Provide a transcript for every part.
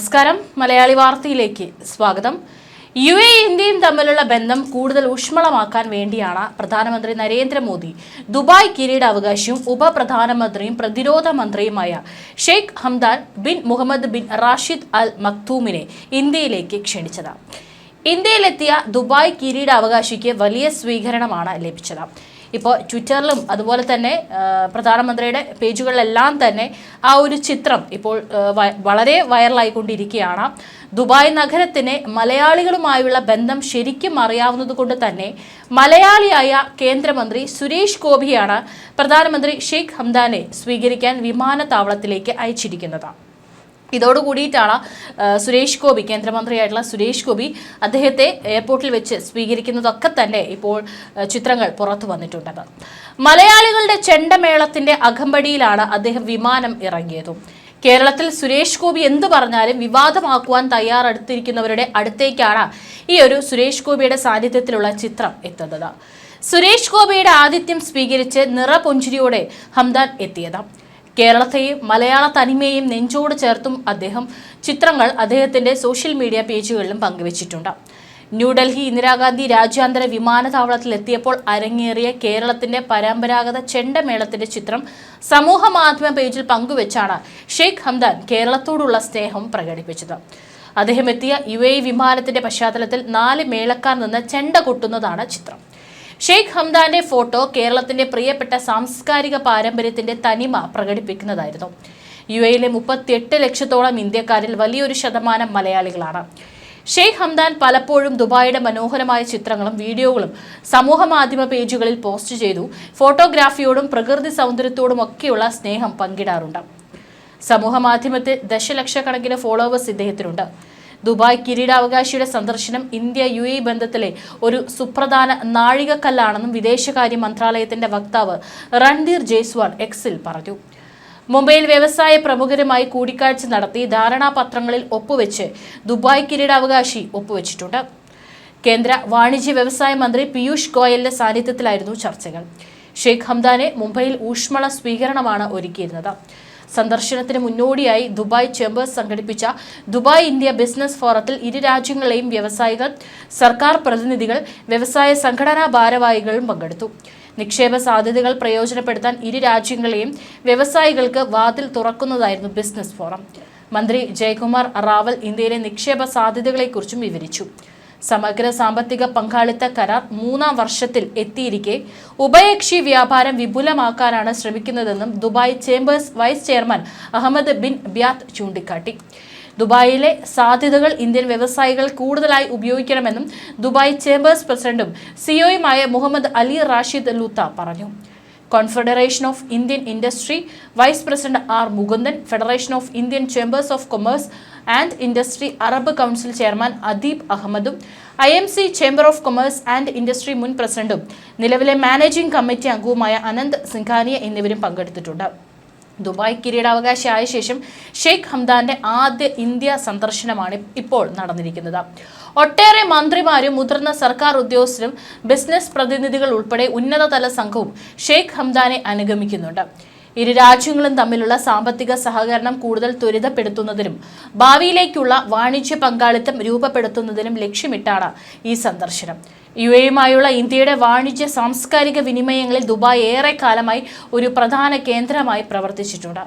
നമസ്കാരം. മലയാളി വാർത്തയിലേക്ക് സ്വാഗതം. യു എ ഇന്ത്യയും തമ്മിലുള്ള ബന്ധം കൂടുതൽ ഊഷ്മളമാക്കാൻ വേണ്ടിയാണ് പ്രധാനമന്ത്രി നരേന്ദ്രമോദി ദുബായ് കിരീടാവകാശിയും ഉപപ്രധാനമന്ത്രിയും പ്രതിരോധ മന്ത്രിയുമായ Sheikh Hamdan bin Mohammed bin Rashid Al മക്തൂമിനെ ഇന്ത്യയിലേക്ക് ക്ഷണിച്ചത്. ഇന്ത്യയിലെത്തിയ ദുബായ് കിരീടാവകാശിക്ക് വലിയ സ്വീകരണമാണ് ലഭിച്ചത്. ഇപ്പോൾ ട്വിറ്ററിലും അതുപോലെ തന്നെ പ്രധാനമന്ത്രിയുടെ പേജുകളിലെല്ലാം തന്നെ ആ ഒരു ചിത്രം ഇപ്പോൾ വളരെ വൈറലായിക്കൊണ്ടിരിക്കുകയാണ്. ദുബായ് നഗരത്തിന് മലയാളികളുമായുള്ള ബന്ധം ശരിക്കും അറിയാവുന്നത് കൊണ്ട് തന്നെ മലയാളിയായ കേന്ദ്രമന്ത്രി സുരേഷ് ഗോപിയാണ് പ്രധാനമന്ത്രി ഷെയ്ഖ് ഹംദാനെ സ്വീകരിക്കാൻ വിമാനത്താവളത്തിലേക്ക് അയച്ചിരിക്കുന്നത്. ഇതോടുകൂടിയിട്ടാണ് കൂടിയിട്ടാണ് സുരേഷ് ഗോപി കേന്ദ്രമന്ത്രിയായിട്ടുള്ള സുരേഷ് ഗോപി അദ്ദേഹത്തെ എയർപോർട്ടിൽ വെച്ച് സ്വീകരിക്കുന്നതൊക്കെ തന്നെ ഇപ്പോൾ ചിത്രങ്ങൾ പുറത്തു വന്നിട്ടുണ്ടത്. മലയാളികളുടെ ചെണ്ടമേളത്തിന്റെ അകമ്പടിയിലാണ് അദ്ദേഹം വിമാനം ഇറങ്ങിയതും. കേരളത്തിൽ സുരേഷ് ഗോപി എന്ത് പറഞ്ഞാലും വിവാദമാക്കുവാൻ തയ്യാറെടുത്തിരിക്കുന്നവരുടെ അടുത്തേക്കാണ് ഈ ഒരു സുരേഷ് ഗോപിയുടെ സാന്നിധ്യത്തിലുള്ള ചിത്രം എത്തുന്നത്. സുരേഷ് ഗോപിയുടെ ആതിഥ്യം സ്വീകരിച്ച് നിറപുഞ്ചിരിയോടെ ഹംദാൻ എത്തിയത്. കേരളത്തെയും മലയാള തനിമയെയും നെഞ്ചോട് ചേർത്തും അദ്ദേഹം ചിത്രങ്ങൾ അദ്ദേഹത്തിന്റെ സോഷ്യൽ മീഡിയ പേജുകളിലും പങ്കുവച്ചിട്ടുണ്ട്. ന്യൂഡൽഹി ഇന്ദിരാഗാന്ധി രാജ്യാന്തര വിമാനത്താവളത്തിൽ എത്തിയപ്പോൾ അരങ്ങേറിയ കേരളത്തിന്റെ പരമ്പരാഗത ചെണ്ടമേളത്തിന്റെ ചിത്രം സമൂഹ മാധ്യമ പേജിൽ പങ്കുവെച്ചാണ് ഷെയ്ഖ് ഹംദാൻ കേരളത്തോടുള്ള സ്നേഹം പ്രകടിപ്പിച്ചത്. അദ്ദേഹം എത്തിയ യു എ വിമാനത്തിന്റെ പശ്ചാത്തലത്തിൽ നാല് മേളക്കാർ നിന്ന് ചെണ്ട കൊട്ടുന്നതാണ് ചിത്രം. ഷെയ്ഖ് ഹംദാന്റെ ഫോട്ടോ കേരളത്തിന്റെ പ്രിയപ്പെട്ട സാംസ്കാരിക പാരമ്പര്യത്തിന്റെ തനിമ പ്രകടിപ്പിക്കുന്നതായിരുന്നു. യു എയിലെ മുപ്പത്തിയെട്ട് ലക്ഷത്തോളം ഇന്ത്യക്കാരിൽ വലിയൊരു ശതമാനം മലയാളികളാണ്. ഷെയ്ഖ് ഹംദാൻ പലപ്പോഴും ദുബായിയുടെ മനോഹരമായ ചിത്രങ്ങളും വീഡിയോകളും സമൂഹ മാധ്യമ പേജുകളിൽ പോസ്റ്റ് ചെയ്തു. ഫോട്ടോഗ്രാഫിയോടും പ്രകൃതി സൗന്ദര്യത്തോടും ഒക്കെയുള്ള സ്നേഹം പങ്കിടാറുണ്ട്. സമൂഹ മാധ്യമത്തിൽ ദശലക്ഷക്കണക്കിന് ഫോളോവേഴ്സ് ഇദ്ദേഹത്തിനുണ്ട്. ദുബായ് കിരീടാവകാശിയുടെ സന്ദർശനം ഇന്ത്യ യു എ ബന്ധത്തിലെ ഒരു സുപ്രധാന നാഴികക്കല്ലാണെന്നും വിദേശകാര്യ മന്ത്രാലയത്തിന്റെ വക്താവ് രൺധീർ ജയ്സ്വാൾ എക്സിൽ പറഞ്ഞു. മുംബൈയിൽ വ്യവസായ പ്രമുഖരുമായി കൂടിക്കാഴ്ച നടത്തി ധാരണാപത്രങ്ങളിൽ ഒപ്പുവെച്ച് ദുബായ് കിരീടാവകാശി ഒപ്പുവെച്ചിട്ടുണ്ട്. കേന്ദ്ര വാണിജ്യ വ്യവസായ മന്ത്രി പീയൂഷ് ഗോയലിന്റെ സാന്നിധ്യത്തിലായിരുന്നു ചർച്ചകൾ. ഷെയ്ഖ് ഹംദാനെ മുംബൈയിൽ ഊഷ്മള സ്വീകരണമാണ് ഒരുക്കിയിരുന്നത്. സന്ദർശനത്തിന് മുന്നോടിയായി ദുബായ് ചേംബേഴ്സ് സംഘടിപ്പിച്ച ദുബായ് ഇന്ത്യ ബിസിനസ് ഫോറത്തിൽ ഇരു രാജ്യങ്ങളെയും വ്യവസായികൾ സർക്കാർ പ്രതിനിധികൾ വ്യവസായ സംഘടനാ ഭാരവാഹികളും പങ്കെടുത്തു. നിക്ഷേപ സാധ്യതകൾ പ്രയോജനപ്പെടുത്താൻ ഇരു രാജ്യങ്ങളെയും വ്യവസായികൾക്ക് വാതിൽ തുറക്കുന്നതായിരുന്നു ബിസിനസ് ഫോറം. മന്ത്രി ജയകുമാർ റാവൽ ഇന്ത്യയിലെ നിക്ഷേപ സാധ്യതകളെക്കുറിച്ചും വിവരിച്ചു. സമഗ്ര സാമ്പത്തിക പങ്കാളിത്ത കരാർ മൂന്നാം വർഷത്തിൽ എത്തിയിരിക്കെ. ഉഭയകക്ഷി വ്യാപാരം വിപുലമാക്കാനാണ് ശ്രമിക്കുന്നതെന്നും Dubai Chambers vice chairman Ahmed bin Byat ചൂണ്ടിക്കാട്ടി. ദുബായിലെ സാധ്യതകൾ ഇന്ത്യൻ വ്യവസായികൾ കൂടുതലായി ഉപയോഗിക്കണമെന്നും ദുബായ് ചേംബേഴ്സ് പ്രസിഡന്റും സിഒയുമായ മുഹമ്മദ് അലി റാഷിദ് ലൂത്ത പറഞ്ഞു. Confederation of Indian Industry vice president R Mukundan Federation of Indian Chambers of Commerce and Industry Arab Council chairman Adeeb അഹമ്മദും I M C chamber of commerce and industry മുൻ പ്രസിഡന്റും നിലവിലെ managing committee അംഗവുമായ അനന്ത് സിംഘാനിയ എന്നിവരും പങ്കെടുത്തിട്ടുണ്ട്. Dubai കിരീടാവകാശിയായ ശേഷം ഷെയ്ഖ് ഹംദാന്റെ ആദ്യ India സന്ദർശനമാണ് ഇപ്പോൾ നടന്നിരിക്കുന്നത്. ഒട്ടേറെ മന്ത്രിമാരും മുതിർന്ന സർക്കാർ ഉദ്യോഗസ്ഥരും ബിസിനസ് പ്രതിനിധികൾ ഉൾപ്പെടെ ഉന്നതതല സംഘവും ഷെയ്ഖ് ഹംദാനെ അനുഗമിക്കുന്നുണ്ട്. ഇരു രാജ്യങ്ങളും തമ്മിലുള്ള സാമ്പത്തിക സഹകരണം കൂടുതൽ ത്വരിതപ്പെടുത്തുന്നതിനും ഭാവിയിലേക്കുള്ള വാണിജ്യ പങ്കാളിത്തം രൂപപ്പെടുത്തുന്നതിനും ലക്ഷ്യമിട്ടാണ് ഈ സന്ദർശനം. യു എയുമായുള്ള ഇന്ത്യയുടെ വാണിജ്യ സാംസ്കാരിക വിനിമയങ്ങളിൽ ദുബായ് ഏറെക്കാലമായി ഒരു പ്രധാന കേന്ദ്രമായി പ്രവർത്തിച്ചിട്ടുണ്ട്.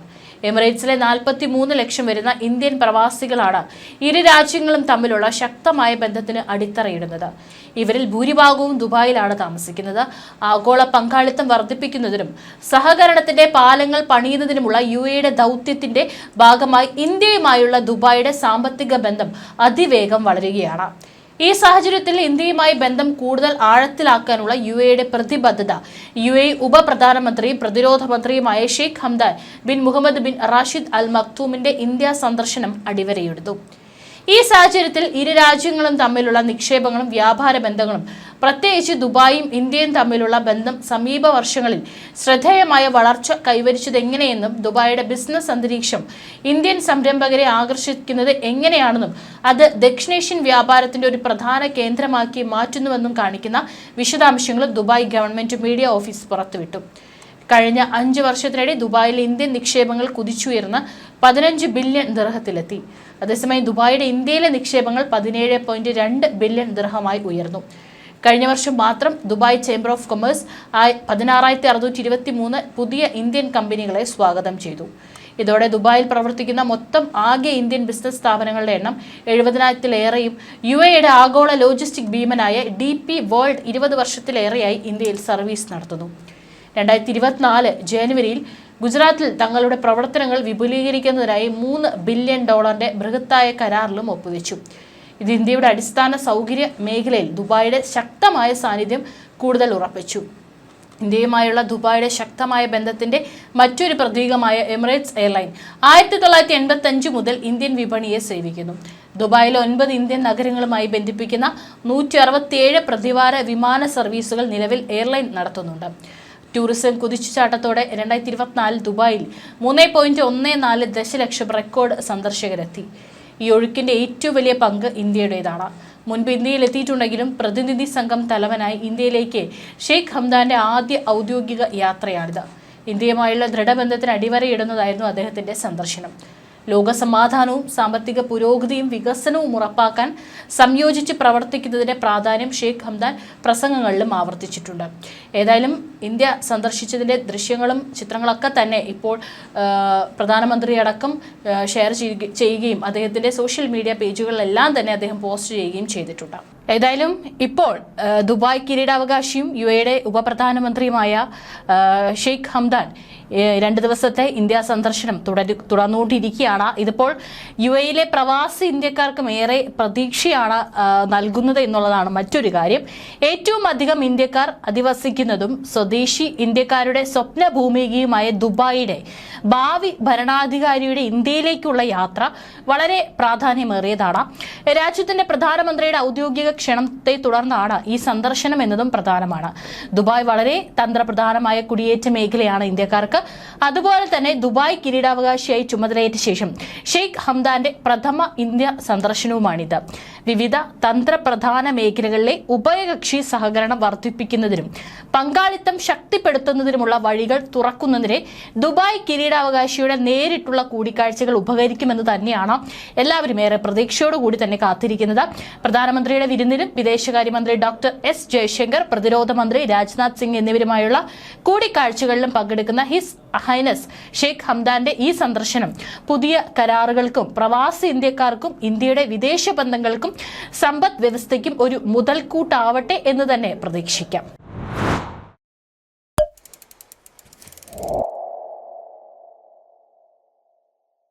എമിറേറ്റ്സിലെ നാൽപ്പത്തി മൂന്ന് ലക്ഷം വരുന്ന ഇന്ത്യൻ പ്രവാസികളാണ് ഇരു രാജ്യങ്ങളും തമ്മിലുള്ള ശക്തമായ ബന്ധത്തിന് അടിത്തറയിടുന്നത്. ഇവരിൽ ഭൂരിഭാഗവും ദുബായിലാണ് താമസിക്കുന്നത്. ആഗോള പങ്കാളിത്തം വർദ്ധിപ്പിക്കുന്നതിനും സഹകരണത്തിന്റെ പാലങ്ങൾ പണിയുന്നതിനുമുള്ള യു എയുടെ ദൗത്യത്തിന്റെ ഭാഗമായി ഇന്ത്യയുമായുള്ള ദുബായിയുടെ സാമ്പത്തിക ബന്ധം അതിവേഗം വളരുകയാണ്. ഈ സാഹചര്യത്തിൽ ഇന്ത്യയുമായി ബന്ധം കൂടുതൽ ആഴത്തിലാക്കാനുള്ള യു എയുടെ പ്രതിബദ്ധത. യു എ ഉപപ്രധാനമന്ത്രിയും പ്രതിരോധ മന്ത്രിയുമായ Sheikh Hamdan bin Mohammed bin Rashid Al മക്തൂമിന്റെ India സന്ദർശനം അടിവരയിടുന്നു. ഈ സാഹചര്യത്തിൽ ഇരു രാജ്യങ്ങളും തമ്മിലുള്ള നിക്ഷേപങ്ങളും വ്യാപാര ബന്ധങ്ങളും പ്രത്യേകിച്ച് ദുബായും ഇന്ത്യയും തമ്മിലുള്ള ബന്ധം സമീപ വർഷങ്ങളിൽ ശ്രദ്ധേയമായ വളർച്ച കൈവരിച്ചതെങ്ങനെയെന്നും ദുബായിയുടെ ബിസിനസ് അന്തരീക്ഷം ഇന്ത്യൻ സംരംഭകരെ ആകർഷിക്കുന്നത് എങ്ങനെയാണെന്നും അത് ദക്ഷിണേഷ്യൻ വ്യാപാരത്തിന്റെ ഒരു പ്രധാന കേന്ദ്രമാക്കി മാറ്റുന്നുവെന്നും കാണിക്കുന്ന വിശദാംശങ്ങൾ ദുബായ് ഗവൺമെന്റ് മീഡിയ ഓഫീസ് പുറത്തുവിട്ടു. കഴിഞ്ഞ അഞ്ച് വർഷത്തിനിടെ ദുബായിൽ ഇന്ത്യൻ നിക്ഷേപങ്ങൾ കുതിച്ചുയർന്ന് പതിനഞ്ച് ബില്യൺ ദിർഹത്തിലെത്തി. അതേസമയം ദുബായിയുടെ ഇന്ത്യയിലെ നിക്ഷേപങ്ങൾ പതിനേഴ് പോയിന്റ് രണ്ട് ബില്യൺ ദിർഹമായി ഉയർന്നു. കഴിഞ്ഞ വർഷം മാത്രം ദുബായ് ചേംബർ ഓഫ് കൊമേഴ്സ് പതിനാറായിരത്തി അറുന്നൂറ്റി ഇരുപത്തി മൂന്ന് പുതിയ ഇന്ത്യൻ കമ്പനികളെ സ്വാഗതം ചെയ്തു. ഇതോടെ ദുബായിൽ പ്രവർത്തിക്കുന്ന മൊത്തം ആകെ ഇന്ത്യൻ ബിസിനസ് സ്ഥാപനങ്ങളുടെ എണ്ണം എഴുപതിനായിരത്തിലേറെയും യു എയുടെ ആഗോള ലോജിസ്റ്റിക് ഭീമനായ ഡി പി വേൾഡ് ഇരുപത് വർഷത്തിലേറെയായി ഇന്ത്യയിൽ സർവീസ് നടത്തുന്നു. രണ്ടായിരത്തി ഇരുപത്തിനാല് ജനുവരിയിൽ ഗുജറാത്തിൽ തങ്ങളുടെ പ്രവർത്തനങ്ങൾ വിപുലീകരിക്കുന്നതിനായി മൂന്ന് ബില്യൺ ഡോളറിന്റെ ബൃഹത്തായ കരാറിലും ഒപ്പുവെച്ചു. ഇത് ഇന്ത്യയുടെ അടിസ്ഥാന സൗകര്യ മേഖലയിൽ ദുബായിയുടെ ശക്തമായ സാന്നിധ്യം കൂടുതൽ ഉറപ്പിച്ചു. ഇന്ത്യയുമായുള്ള ദുബായിയുടെ ശക്തമായ ബന്ധത്തിന്റെ മറ്റൊരു പ്രതീകമായ എമിറേറ്റ്സ് എയർലൈൻ ആയിരത്തി തൊള്ളായിരത്തി എൺപത്തി അഞ്ച് മുതൽ ഇന്ത്യൻ വിപണിയെ സേവിക്കുന്നു. ദുബായിലെ ഒൻപത് ഇന്ത്യൻ നഗരങ്ങളുമായി ബന്ധിപ്പിക്കുന്ന നൂറ്റി അറുപത്തിയേഴ് പ്രതിവാര വിമാന സർവീസുകൾ നിലവിൽ എയർലൈൻ നടത്തുന്നുണ്ട്. ടൂറിസം കുതിച്ചുചാട്ടത്തോടെ രണ്ടായിരത്തി ഇരുപത്തിനാലിൽ ദുബായിൽ മൂന്ന് പോയിന്റ് ഒന്ന് നാല് ദശലക്ഷം റെക്കോർഡ് സന്ദർശകരെത്തി. ഈ ഒഴുക്കിന്റെ ഏറ്റവും വലിയ പങ്ക് ഇന്ത്യയുടേതാണ്. മുൻപ് ഇന്ത്യയിൽ എത്തിയിട്ടുണ്ടെങ്കിലും പ്രതിനിധി സംഘം തലവനായി ഇന്ത്യയിലേക്ക് ഷെയ്ഖ് ഹംദാന്റെ ആദ്യ ഔദ്യോഗിക യാത്രയാണിത്. ഇന്ത്യയുമായുള്ള ദൃഢബന്ധത്തിന് അടിവരയിടുന്നതായിരുന്നു അദ്ദേഹത്തിന്റെ സന്ദർശനം. ലോകസമാധാനവും സാമ്പത്തിക പുരോഗതിയും വികസനവും ഉറപ്പാക്കാൻ സംയോജിച്ച് പ്രവർത്തിക്കുന്നതിന്റെ പ്രാധാന്യം ഷെയ്ഖ് ഹംദാൻ പ്രസംഗങ്ങളിലും ആവർത്തിച്ചിട്ടുണ്ട്. ഏതായാലും ഇന്ത്യ സന്ദർശിച്ചതിന്റെ ദൃശ്യങ്ങളും ചിത്രങ്ങളൊക്കെ തന്നെ ഇപ്പോൾ പ്രധാനമന്ത്രി അടക്കം ഷെയർ ചെയ്യുകയും അദ്ദേഹത്തിന്റെ സോഷ്യൽ മീഡിയ പേജുകളിലെല്ലാം തന്നെ അദ്ദേഹം പോസ്റ്റ് ചെയ്യുകയും ചെയ്തിട്ടുണ്ട്. ഏതായാലും ഇപ്പോൾ ദുബായ് കിരീടാവകാശിയും യു എയുടെ ഉപപ്രധാനമന്ത്രിയുമായ ഷെയ്ഖ് ഹംദാൻ രണ്ട് ദിവസത്തെ ഇന്ത്യ സന്ദർശനം തുടരു തുടർന്നുകൊണ്ടിരിക്കുകയാണ്. ഇതിപ്പോൾ യു എയിലെ പ്രവാസി ഇന്ത്യക്കാർക്കും ഏറെ പ്രതീക്ഷയാണ് നൽകുന്നത് എന്നുള്ളതാണ് മറ്റൊരു കാര്യം. ഏറ്റവും അധികം ഇന്ത്യക്കാർ അധിവസിക്കുന്നതും സ്വദേശി ഇന്ത്യക്കാരുടെ സ്വപ്ന ഭൂമികയുമായ ദുബായിയുടെ ഭാവി ഭരണാധികാരിയുടെ ഇന്ത്യയിലേക്കുള്ള യാത്ര വളരെ പ്രാധാന്യമേറിയതാണ്. രാജ്യത്തിന്റെ പ്രധാനമന്ത്രിയുടെ ഔദ്യോഗിക ക്ഷണത്തെ തുടർന്നാണ് ഈ സന്ദർശനം എന്നതും പ്രധാനമാണ്. ദുബായ് വളരെ തന്ത്രപ്രധാനമായ കുടിയേറ്റ മേഖലയാണ് ഇന്ത്യക്കാർക്ക്. അതുപോലെ തന്നെ ദുബായ് കിരീടാവകാശിയായി ചുമതലയേറ്റ ശേഷം ഷെയ്ഖ് ഹംദാന്റെ പ്രഥമ ഇന്ത്യ സന്ദർശനവുമാണിത്. വിവിധ തന്ത്രപ്രധാന മേഖലകളിലെ ഉഭയകക്ഷി സഹകരണം വർദ്ധിപ്പിക്കുന്നതിനും പങ്കാളിത്തം ശക്തിപ്പെടുത്തുന്നതിനുമുള്ള വഴികൾ തുറക്കുന്നതിന് ദുബായ് കിരീടാവകാശിയുടെ നേരിട്ടുള്ള കൂടിക്കാഴ്ചകൾ ഉപകരിക്കുമെന്ന് തന്നെയാണ് എല്ലാവരും ഏറെ പ്രതീക്ഷയോടുകൂടി തന്നെ കാത്തിരിക്കുന്നത്. പ്രധാനമന്ത്രിയുടെ വിരുന്നിലും വിദേശകാര്യമന്ത്രി ഡോക്ടർ എസ് ജയശങ്കർ പ്രതിരോധ മന്ത്രി രാജ്നാഥ് സിംഗ് എന്നിവരുമായുള്ള കൂടിക്കാഴ്ചകളിലും പങ്കെടുക്കുന്ന ഹിസ് ഹൈനസ് ഷെയ്ഖ് ഹംദാന്റെ ഈ സന്ദർശനം പുതിയ കരാറുകൾക്കും പ്രവാസി ഇന്ത്യക്കാർക്കും ഇന്ത്യയുടെ വിദേശ ബന്ധങ്ങൾക്കും സമ്പദ് വ്യവസ്ഥയ്ക്കും ഒരു മുതൽക്കൂട്ടാവട്ടെ എന്ന് തന്നെ പ്രതീക്ഷിക്കാം.